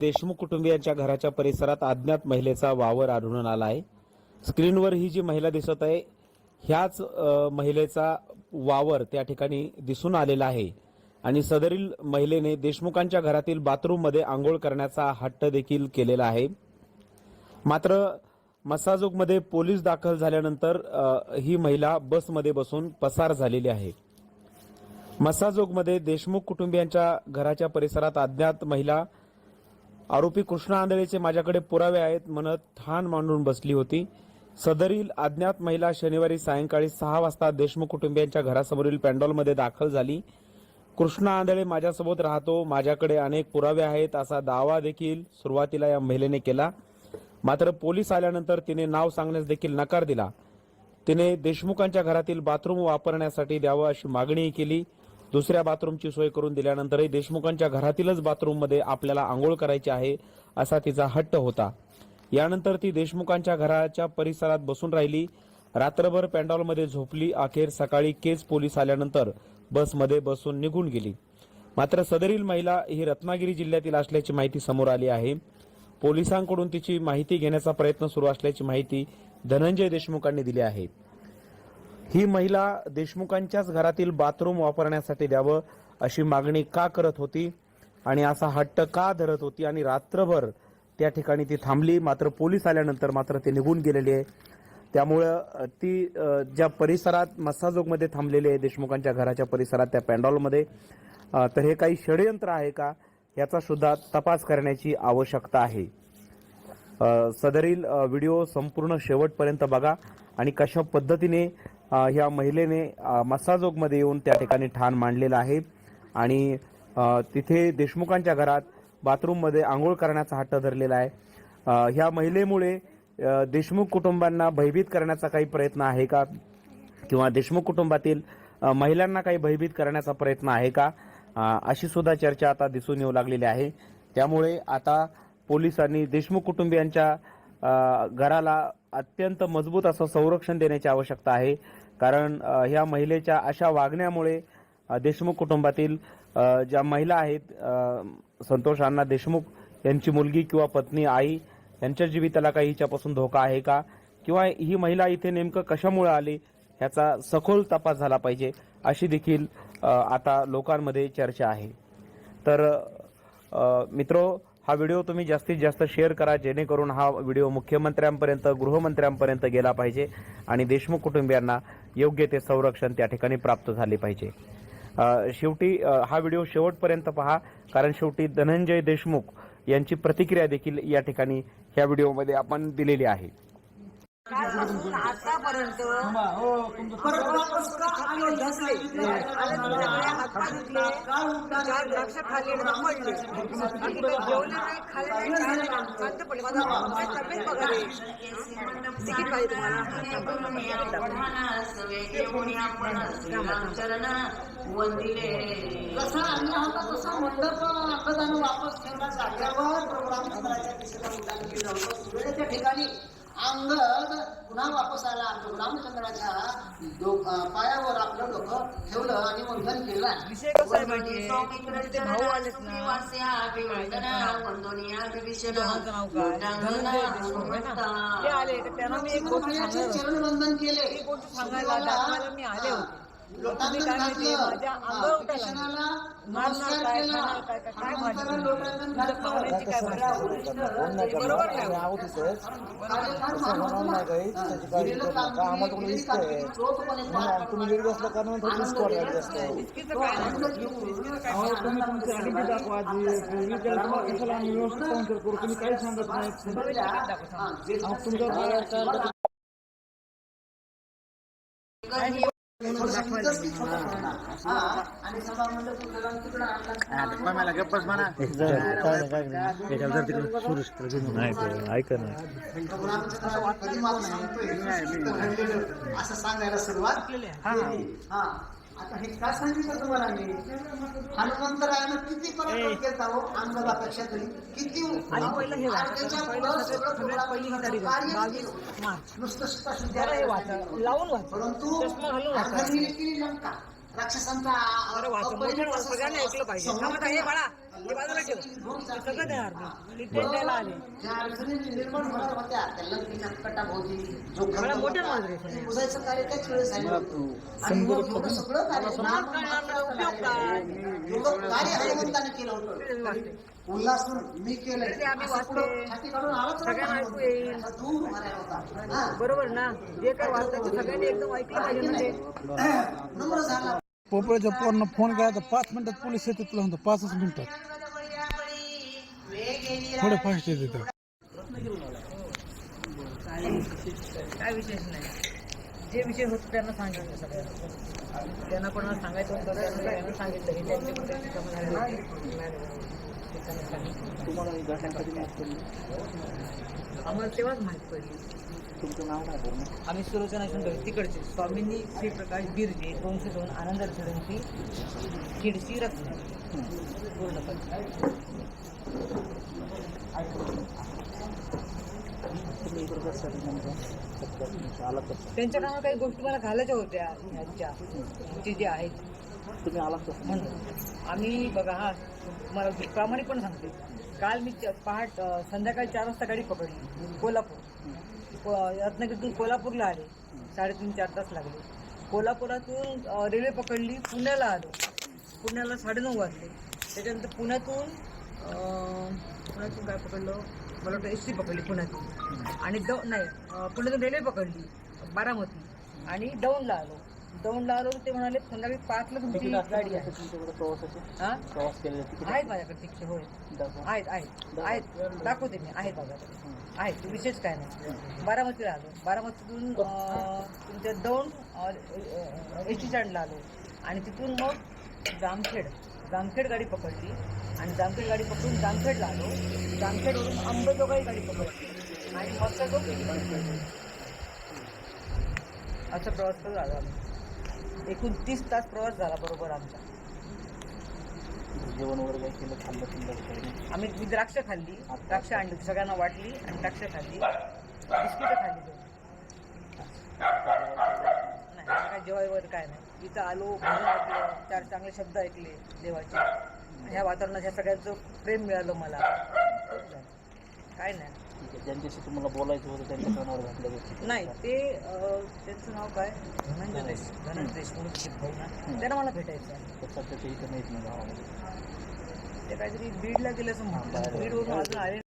देशमुख कुटुंबियांच्या घराच्या परिसरात अज्ञात महिलेचा वावर आढळून आला आहे. स्क्रीनवर ही जी महिला दिसत आहे ह्याच महिलेचा वावर त्या ठिकाणी दिसून आलेला आहे. आणि सदरील महिलेने देशमुखांच्या घरातील बाथरूममध्ये आंघोळ करण्याचा हट्ट देखील केलेला आहे. मात्र मसाजोगमध्ये पोलीस दाखल झाल्यानंतर ही महिला बसमध्ये बसून पसार झालेली आहे. मसाजोगमध्ये देशमुख कुटुंबियांच्या घराच्या परिसरात अज्ञात महिला आरोपी कृष्णा आंधळेचे माझ्याकडे पुरावे आहेत म्हणत ठाण मांडून बसली होती. सदरील अज्ञात महिला शनिवारी सायंकाळी सहा वाजता देशमुख कुटुंबियांच्या घरासमोरील पॅन्डॉलमध्ये दाखल झाली. कृष्णा आंधळे माझ्यासोबत राहतो माझ्याकडे अनेक पुरावे आहेत असा दावा देखील सुरुवातीला या महिलेने केला. मात्र पोलीस आल्यानंतर तिने नाव सांगण्यास देखील नकार दिला. तिने देशमुखांच्या घरातील बाथरूम वापरण्यासाठी द्यावं अशी मागणीही केली. दुसऱ्या बाथरूमची सोय करून दिल्यानंतरही देशमुखांच्या घरातीलच बाथरूममध्ये आपल्याला आंघोळ करायची आहे असा तिचा हट्ट होता. यानंतर ती देशमुखांच्या घराच्या परिसरात बसून राहिली. रात्रभर पॅन्डॉलमध्ये झोपली. अखेर सकाळी केज पोलीस आल्यानंतर बसमध्ये बसून निघून गेली. मात्र सदरील महिला ही रत्नागिरी जिल्ह्यातील असल्याची माहिती समोर आली आहे. पोलिसांकडून तिची माहिती घेण्याचा प्रयत्न सुरू असल्याची माहिती धनंजय देशमुखांनी दिली आहे. ही महिला देशमुखांच्याच घरातील बाथरूम वापरण्यासाठी द्यावं अशी मागणी का करत होती? आणि असा हट्ट का धरत होती? आणि रात्रभर त्या ठिकाणी ती थांबली मात्र पोलीस आल्यानंतर मात्र ते निघून गेलेली. आहे त्यामुळं ती ज्या परिसरात मस्साजोगमध्ये थांबलेली आहे देशमुखांच्या घराच्या परिसरात त्या पॅन्डॉलमध्ये तर हे काही षडयंत्र आहे का? याचा सुद्धा तपास करण्याची आवश्यकता आहे. सदरील व्हिडिओ संपूर्ण शेवटपर्यंत बघा आणि कशा पद्धतीने ह्या महिलेने मस्साजोगमध्ये येऊन त्या ठिकाणी ठाण मांडलेलं आहे. आणि तिथे देशमुखांच्या घरात बाथरूममध्ये आंघोळ करण्याचा हट्ट धरलेला आहे. ह्या महिलेमुळे देशमुख कुटुंबांना भयभीत करण्याचा काही प्रयत्न आहे का? किंवा देशमुख कुटुंबातील महिलांना काही भयभीत करण्याचा प्रयत्न आहे का? अशी सुद्धा चर्चा आता दिसून येऊ लागलेली आहे. त्यामुळे आता पोलिसांनी देशमुख कुटुंबियांच्या घराला अत्यंत मजबूत असं संरक्षण देण्याची आवश्यकता आहे. कारण ह्या महिलेच्या अशा वागण्यामुळे देशमुख कुटुंबातील ज्या महिला आहेत संतोष अण्णा देशमुख यांची मुलगी किंवा पत्नी आई यांच्या जीवितला काही हिच्यापासून धोका आहे का? किंवा ही महिला इथे नेमकं कशामुळे आली? ह्याचा सखोल तपास झाला पाहिजे अशी देखील आता लोकांमध्ये चर्चा आहे. तर मित्रो हा व्हिडिओ तुम्ही जास्तीत जास्त शेअर करा जेणेकरून हा व्हिडिओ मुख्यमंत्र्यांपर्यंत गृहमंत्र्यांपर्यंत गेला पाहिजे आणि देशमुख कुटुंबियांना योग्य ते संरक्षण त्या ठिकाणी प्राप्त झाले पाहिजे. शेवटी हा व्हिडिओ शेवटपर्यंत पहा कारण शेवटी धनंजय देशमुख यांची प्रतिक्रिया देखील या ठिकाणी ह्या व्हिडिओमध्ये आपण दिलेली आहे. कालपासून आतापर्यंत? परत वापस का आले घसले आले तुमच्याकडे हातपाय धुतले. चार द्राक्ष खाल्ले आणि पडले. बाकी काही जेवले नाही खाल्ले नाही खाल्ले नाही. शांत पडले. माझा माझी तब्येत बघा. रे तिकीट पाहिजे कसा अन्न होता तसा मंडप अंगदानं वापस ठेवला प्रोग्राम करायच्या ठिकाणी अंगद पुन्हा वापस आला. तो रामचंद्राच्या पायावर आपलं डोकं ठेवलं आणि मंथन केलं. विषय कसा आहे केले. मी आले होते. माहितीये माझ्या अंगावर. मारणार काय खाणार काय काय काय भाजी तुमच्या खाण्याची काय बरोबर स्कॉट गाडी जास्त आहे. बिस्किटचं काय? नाही. नाही आणि सभा मंडप तिकडं तिकडं आणला असं सांगायला सुरुवात केली हा. आता हे काय सांगितलं तुम्हाला मी? हनुमंतरायानं किती पराक्रम केला हो अंगदापेक्षा तरी? किती हे ही नुसतं हे लावून परंतु लंका राक्षसांचा. सगळ्यांनी ऐकलं पाहिजे. बाजूला ठेव. सगळं देणार मी मी टेंट द्यायला आले. ज्या अडचणी निर्माण होणार होत्या. त्याला तीन कटाभोवती जो मला मोठ्या मार्गदर्शन आहे. बुजायचं कार्य त्याच वेळेस झालं. आणि मग एवढं सगळं कार्य नाव करण्याचा उपयोग काय? एवढं कार्य हनुमंताने केलं होतं. ते वाचते. उल्हास मी केलंय. ते आम्ही असं वाचते. पुढं छाती काढून आवाज सगळ्यांना ऐकू येईल. असा दूर उभा होता. बरोबर ना? जे काय वाचतं सगळ्यांनी एकदम ऐकलं पाहिजे नम्र झाला. पोपळ्याच्या पोरांना फोन केला तर पाच मिनिटात पोलीस येते तुला म्हणतो. पाचच मिनिटात. थोडे फास्ट येते तर काय विशेष नाही. जे विषय होते त्यांना सांगितलं सगळ्यांना. त्यांना कोणाला सांगायचं होतं त्यांना सांगितलं हे त्यांचे त्यांना सांगितलं. आम्हाला तेव्हाच माहीत पडली. तुमचं नाव काय पूर्ण आम्ही सुलोचना सुंदर तिकडचे स्वामींनी श्री प्रकाश बिरजे दोनशे दोन आनंद झडंती खिडसी रत्न पूर्ण तुम्ही इकडे कशासाठी नेमकं आला कसं त्यांच्या कामात काही गोष्टी मला घालायच्या होत्या ह्यांच्या आमचे जे आहेत. तुम्ही आला कसं म्हणून. आम्ही बघा हा तुम्हाला प्रामाणिकपणे सांगते. काल मी च- पहाट अं, संध्याकाळी चार वाजता गाडी पकडली कोल्हापूर. रत्नागिरीतून कोल्हापूरला आले. साडेतीन चार तास लागले. कोल्हापुरातून रेल्वे पकडली पुण्याला आलो. पुण्याला साडेनऊ वाजले. त्याच्यानंतर पुण्यातून पुण्यातून काय पकडलं? मला वाटतं एस टी पकडली पुण्यातून. आणि दौ नाही पुण्यातून रेल्वे पकडली बारामती. आणि दौंडला आलो. दौंडला आलो ते म्हणाले संध्याकाळी पाचला तुमची गाडी आहे. हा? केलेले तिकीट? आहेत माझ्याकडे तिकीट होय. आहेत आहेत. आहेत. दाखवते मी आहेत माझ्याकडे. आहेत विशेष काय नाही. बारामतीला आलो. बारामतीतून तुमच्या दौंड एस टी स्टँडला आलो. आणि तिथून मग जामखेड जामखेड गाडी पकडली. आणि जामखेड गाडी पकडून जामखेडला आलो. जामखेडवरून अंबेजोगाई गाडी पकडली. आणि मग असा प्रवास झाला. एकूण तीस तास प्रवास झाला बरोबर आमचा. जेवण वगैरे काही केलं खाल्लं पिल्लं आम्ही मी द्राक्ष खाल्ली. द्राक्ष आणली. सगळ्यांना वाटली. आणि द्राक्ष खाल्ली. बिस्किटं खाल्ली नाही काय जेवाय वगैरे काय नाही. इथं आलो ऐकलं चार चांगले शब्द ऐकले देवाचे. ह्या वातावरणात ह्या सगळ्यांचं प्रेम मिळालं मला. काय नाही. ज्यांच्याशी तुम्हाला बोलायचं होतं त्यांच्या कानावर घातल्या गोष्टी. नाही ते अं, त्यांचं नाव काय? धनंजय धनंजय देशमुख भाऊ ना त्यांना मला भेटायचं आहे. तर सध्या ते इथं नाहीत ना गावामध्ये ते काहीतरी बीडला गेलं असं म्हणतात बीडवरून अजून आले